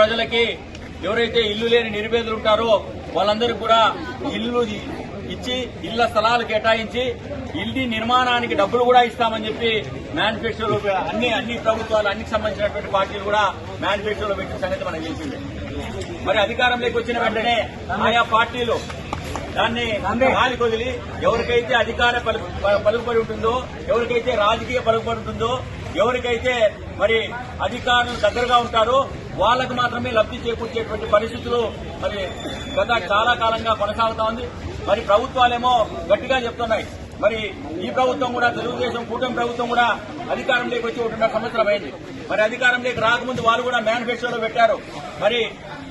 ప్రజలకి ఎవరైతే ఇల్లు లేని నిరుపేదలు ఉంటారో వాళ్ళందరికీ కూడా ఇల్లు ఇచ్చి ఇళ్ళ స్థలాలు కేటాయించి ఇల్లు నిర్మాణానికి డబ్బులు కూడా ఇస్తామని చెప్పి మేనిఫెస్టోలో అన్ని అన్ని ప్రభుత్వాలు అన్నికి సంబంధించినటువంటి పార్టీలు కూడా మేనిఫెస్టోలో పెట్టిన సంగతి మనకు తెలిసిందే. మరి అధికారంలోకి వచ్చిన వెంటనే ఆయా పార్టీలు దాన్ని గాలి కొదిలి ఎవరికైతే అధికార పలుకుబడి ఉంటుందో ఎవరికైతే రాజకీయ పలుకుబడి ఉంటుందో ఎవరికైతే మరి అధికారులు దగ్గరగా ఉంటారో వాళ్ళకు మాత్రమే లబ్ధి చేకూర్చేటువంటి పరిస్థితులు మరి గత చాలా కాలంగా కొనసాగుతా ఉంది. మరి ప్రభుత్వాలేమో గట్టిగా చెప్తున్నాయి. మరి ఈ ప్రభుత్వం కూడా తెలుగుదేశం కూటమి ప్రభుత్వం కూడా అధికారంలోకి వచ్చి ఒకటిన్నర సంవత్సరం అయింది. మరి అధికారంలోకి రాకముందు వాళ్ళు కూడా మేనిఫెస్టోలో పెట్టారు. మరి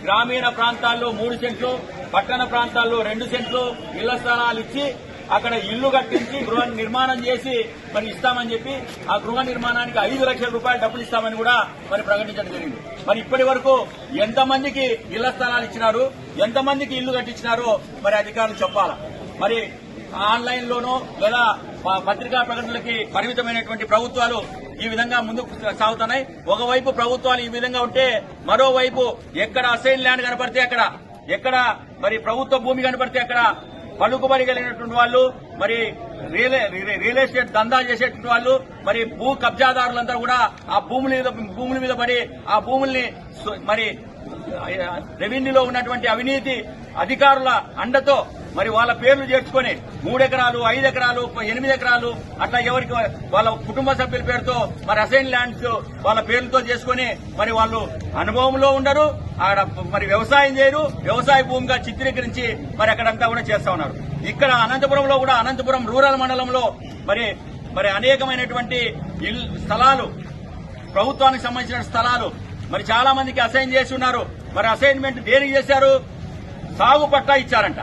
గ్రామీణ ప్రాంతాల్లో మూడు సెంట్లు పట్టణ ప్రాంతాల్లో రెండు సెంట్లు ఇళ్ళ స్థలాలు ఇచ్చి అక్కడ ఇల్లు కట్టించి గృహ నిర్మాణం చేసి మరి ఇస్తామని చెప్పి ఆ గృహ నిర్మాణానికి ఐదు లక్షల రూపాయలు డబ్బులు ఇస్తామని కూడా మరి ప్రకటించడం జరిగింది. మరి ఇప్పటి వరకు ఎంతమందికి ఇళ్ళ స్థలాలు ఇచ్చినారు ఎంతమందికి ఇల్లు కట్టించినారో మరి అధికారులు చెప్పాలా? మరి ఆన్లైన్ లోనో లేదా ప- పత్రికా ప్రకటనలకి పరిమితమైనటువంటి ప్రభుత్వాలు ఈ విధంగా ముందుకు సాగుతున్నాయి. ఒకవైపు ప్రభుత్వాలు ఈ విధంగా ఉంటే మరోవైపు ఎక్కడ అసైన్ ల్యాండ్ కనపడితే అక్కడ ఎక్కడ మరి ప్రభుత్వ భూమి కనపడితే అక్కడ పలుకుబడి కలిగినటువంటి వాళ్ళు మరి రియల్ రియల్ ఎస్టేట్ దందా చేసేటువంటి వాళ్ళు మరి భూ కబ్జాదారులంతా కూడా ఆ భూముల మీద భూముల మీద పడి ఆ భూముల్ని మరి రెవెన్యూలో ఉన్నటువంటి అవినీతి అధికారుల అండతో మరి వాళ్ళ పేర్లు చేర్చుకొని మూడెకరాలు ఐదు ఎకరాలు ఎనిమిది ఎకరాలు అట్లా ఎవరికి వాళ్ళ కుటుంబ సభ్యుల పేరుతో మరి అసైన్ ల్యాండ్స్ వాళ్ళ పేర్లతో చేసుకొని మరి వాళ్ళు అనుభవంలో ఉండరు అక్కడ మరి వ్యవసాయం చేయరు వ్యవసాయ భూమిగా చిత్రీకరించి మరి అక్కడంతా కూడా చేస్తా ఉన్నారు. ఇక్కడ అనంతపురంలో కూడా అనంతపురం రూరల్ మండలంలో మరి మరి అనేకమైనటువంటి స్థలాలు ప్రభుత్వానికి సంబంధించిన స్థలాలు మరి చాలా మందికి అసైన్ చేసి ఉన్నారు. మరి అసైన్మెంట్ దేనికి చేశారు? సాగు పట్టా ఇచ్చారంట.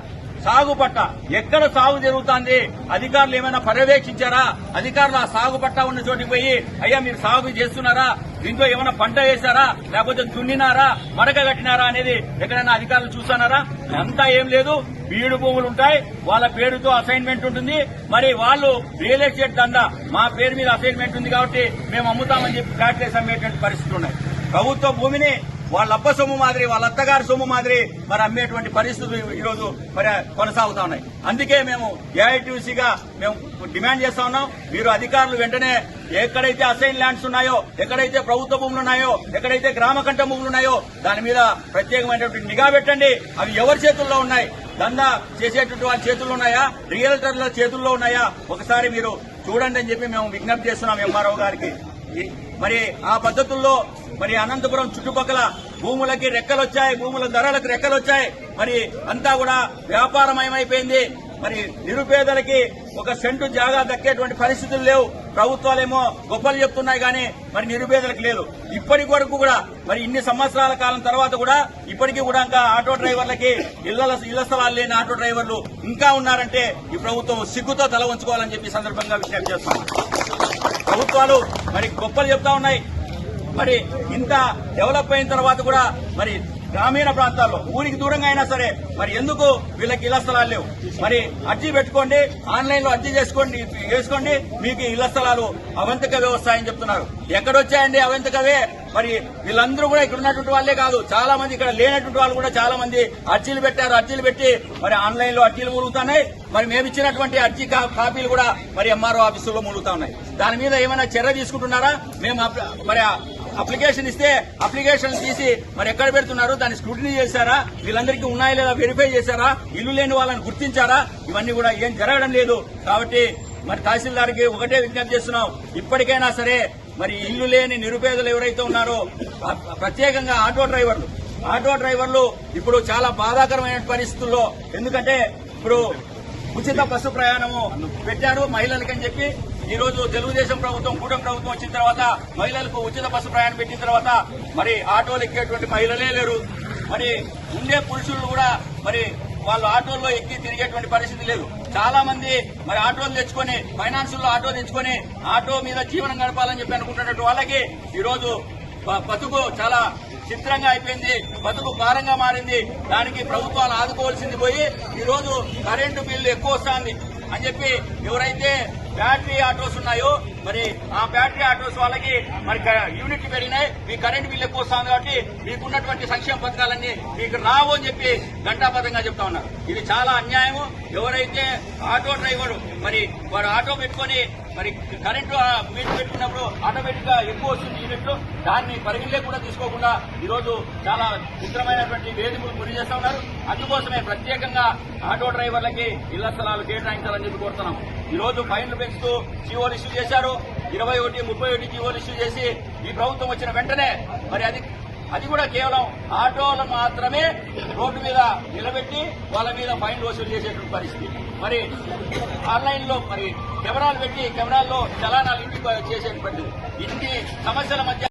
సాగు పట్టా ఎక్కడ సాగు జరుగుతోంది? అధికారులు ఏమైనా పర్యవేక్షించారా? అధికారులు ఆ సాగు పట్ట ఉన్న చోటికి పోయి అయ్యా మీరు సాగు చేస్తున్నారా? దీంట్లో ఏమైనా పంట వేశారా? లేకపోతే దున్నినారా? మడక కట్టినారా? అనేది ఎక్కడైనా అధికారులు చూస్తున్నారా? అంతా ఏం లేదు. బీడు భూములు ఉంటాయి. వాళ్ళ పేరుతో అసైన్మెంట్ ఉంటుంది. మరి వాళ్ళు రియల్ ఎస్టేట్ దందా. మా పేరు మీద అసైన్మెంట్ ఉంది కాబట్టి మేము అమ్ముతామని చెప్పి ఫ్లాట్ వేసి అమ్మేటువంటి పరిస్థితులు ఉన్నాయి. ప్రభుత్వ భూమిని వాళ్ళ అబ్బ సొమ్ము మాదిరి వాళ్ళ అత్తగారి సొమ్ము మాదిరి మరి అమ్మేటువంటి పరిస్థితులు ఈరోజు మరి కొనసాగుతా ఉన్నాయి. అందుకే మేము ఏఐటీసీగా మేము డిమాండ్ చేస్తా ఉన్నాం. మీరు అధికారులు వెంటనే ఎక్కడైతే అసైన్ ల్యాండ్స్ ఉన్నాయో ఎక్కడైతే ప్రభుత్వ భూములు ఉన్నాయో ఎక్కడైతే గ్రామ కంట భూములు ఉన్నాయో దాని మీద ప్రత్యేకమైనటువంటి నిఘా పెట్టండి. అవి ఎవరి చేతుల్లో ఉన్నాయి? దందా చేసేటువంటి వాళ్ళ చేతుల్లో ఉన్నాయా? రియల్టర్ల చేతుల్లో ఉన్నాయా? ఒకసారి మీరు చూడండి అని చెప్పి మేము విజ్ఞప్తి చేస్తున్నాం ఎంఆర్ఓ గారికి. మరి ఆ పద్ధతుల్లో మరి అనంతపురం చుట్టుపక్కల భూములకి రెక్కలు వచ్చాయి భూముల ధరలకు రెక్కలు వచ్చాయి మరి అంతా కూడా వ్యాపారమయమైపోయింది. మరి నిరుపేదలకి ఒక సెంటు జాగా దక్కేటువంటి పరిస్థితులు లేవు. ప్రభుత్వాలేమో గొప్పలు చెప్తున్నాయి కానీ మరి నిరుపేదలకు లేదు ఇప్పటి వరకు కూడా మరి ఇన్ని సంవత్సరాల కాలం తర్వాత కూడా ఇప్పటికీ కూడా ఇంకా ఆటో డ్రైవర్లకి ఇళ్ళ ఇళ్ళ స్థలాలు లేని ఆటో డ్రైవర్లు ఇంకా ఉన్నారంటే ఈ ప్రభుత్వం సిగ్గుతో తల వంచుకోవాలని చెప్పి సందర్భంగా విజ్ఞప్తి చేస్తున్నాం. ప్రభుత్వాలు మరి గొప్పలు చెప్తా ఉన్నాయి. మరి ఇంత డెవలప్ అయిన తర్వాత కూడా మరి గ్రామీణ ప్రాంతాల్లో ఊరికి దూరంగా అయినా సరే మరి ఎందుకు వీళ్ళకి ఇళ్ళ స్థలాలు లేవు? మరి అర్జీ పెట్టుకోండి ఆన్లైన్లో అర్జీ చేసుకోండి చేసుకోండి మీకు ఇళ్ళ స్థలాలు అవంతికవే వస్తాయని చెప్తున్నారు. ఎక్కడొచ్చాయండి అవంతికవే? మరి వీళ్ళందరూ కూడా ఇక్కడ ఉన్నటువంటి వాళ్ళే కాదు చాలా మంది ఇక్కడ లేనటువంటి వాళ్ళు కూడా చాలా మంది అర్జీలు పెట్టారు అర్జీలు పెట్టి మరి ఆన్లైన్లో అర్జీలు మూలుగుతున్నాయి. మరి మేము ఇచ్చినటువంటి అర్జీ కాపీలు కూడా మరి ఎంఆర్ఓ ఆఫీసులో మూలుగుతా ఉన్నాయి. దాని మీద ఏమైనా చర్య తీసుకుంటున్నారా? మేము మరి అప్లికేషన్ ఇస్తే అప్లికేషన్ తీసి మరి ఎక్కడ పెడుతున్నారు? దాన్ని స్క్రూటినీ చేశారా? వీళ్ళందరికీ ఉన్నాయా లేదా వెరిఫై చేశారా? ఇల్లు లేని వాళ్ళని గుర్తించారా? ఇవన్నీ కూడా ఏం జరగడం లేదు. కాబట్టి మరి తహసీల్దార్కి ఒకటే విజ్ఞప్తి చేస్తున్నాం. ఇప్పటికైనా సరే మరి ఇల్లు లేని నిరుపేదలు ఎవరైతే ఉన్నారో ప్రత్యేకంగా ఆటో డ్రైవర్లు ఆటో డ్రైవర్లు ఇప్పుడు చాలా బాధాకరమైన పరిస్థితుల్లో ఎందుకంటే ఇప్పుడు ఉచిత బస్సు ప్రయాణము పెట్టారు మహిళలకని చెప్పి ఈ రోజు తెలుగుదేశం ప్రభుత్వం కూటమి ప్రభుత్వం వచ్చిన తర్వాత మహిళలకు ఉచిత బస్సు ప్రయాణం పెట్టిన తర్వాత మరి ఆటోలు ఎక్కేటువంటి మహిళలే లేరు. మరి ఉండే పురుషులు కూడా మరి వాళ్ళు ఆటోల్లో ఎక్కి తిరిగేటువంటి పరిస్థితి లేదు. చాలా మంది మరి ఆటోలు తెచ్చుకొని ఫైనాన్సుల్లో ఆటో తెచ్చుకొని ఆటో మీద జీవనం గడపాలని చెప్పి అనుకుంటున్నటువంటి వాళ్ళకి ఈరోజు బతుకు చాలా చిత్రంగా అయిపోయింది. బతుకు భారంగా మారింది. దానికి ప్రభుత్వాలు ఆదుకోవాల్సింది పోయి ఈరోజు కరెంటు బిల్లు ఎక్కువ వస్తుంది. అని చెప్పి ఎవరైతే బ్యాటరీ ఆటోస్ ఉన్నాయో మరి ఆ బ్యాటరీ ఆటోస్ వాళ్ళకి మరి క- యూనిట్లు పెరిగినాయి. మీ కరెంట్ బిల్ ఎక్కువ వస్తుంది కాబట్టి మీకున్నటువంటి సంక్షేమ పథకాలన్నీ మీకు రావు అని చెప్పి ఘంటాపథంగా చెప్తా ఉన్నారు ఇది చాలా అన్యాయము. ఎవరైతే ఆటో డ్రైవర్ మరి వాడు ఆటో పెట్టుకొని మరి కరెంటు మీటర్ ఆటోమేటిక్గా ఎక్కువ వస్తుంది యూనిట్లు దాన్ని పరిగణలే కూడా తీసుకోకుండా ఈ రోజు చాలా విచిత్రమైనటువంటి వేదికలు గురి చేస్తా ఉన్నారు. అందుకోసమే ప్రత్యేకంగా ఆటో డ్రైవర్లకి ఇళ్ళ స్థలాలు కేటాయించాలని చెప్పి కోరుతున్నాం. ఈ రోజు ఫైన్లు పెంచుతూ జీవోలు ఇష్యూ చేశారు. ఇరవై ఒకటి ముప్పై ఒకటి జీవోలు ఇష్యూ చేసి ఈ ప్రభుత్వం వచ్చిన వెంటనే మరి అది అది కూడా కేవలం ఆటోలు మాత్రమే రోడ్డు మీద నిలబెట్టి వాళ్ళ మీద ఫైన్లు వసూలు చేసేటువంటి పరిస్థితి. మరి ఆన్లైన్లో మరి కెమెరాలు పెట్టి కెమెరాల్లో చలానాలు ఇంటికి చేసేటువంటి ఇన్ని సమస్యల మధ్య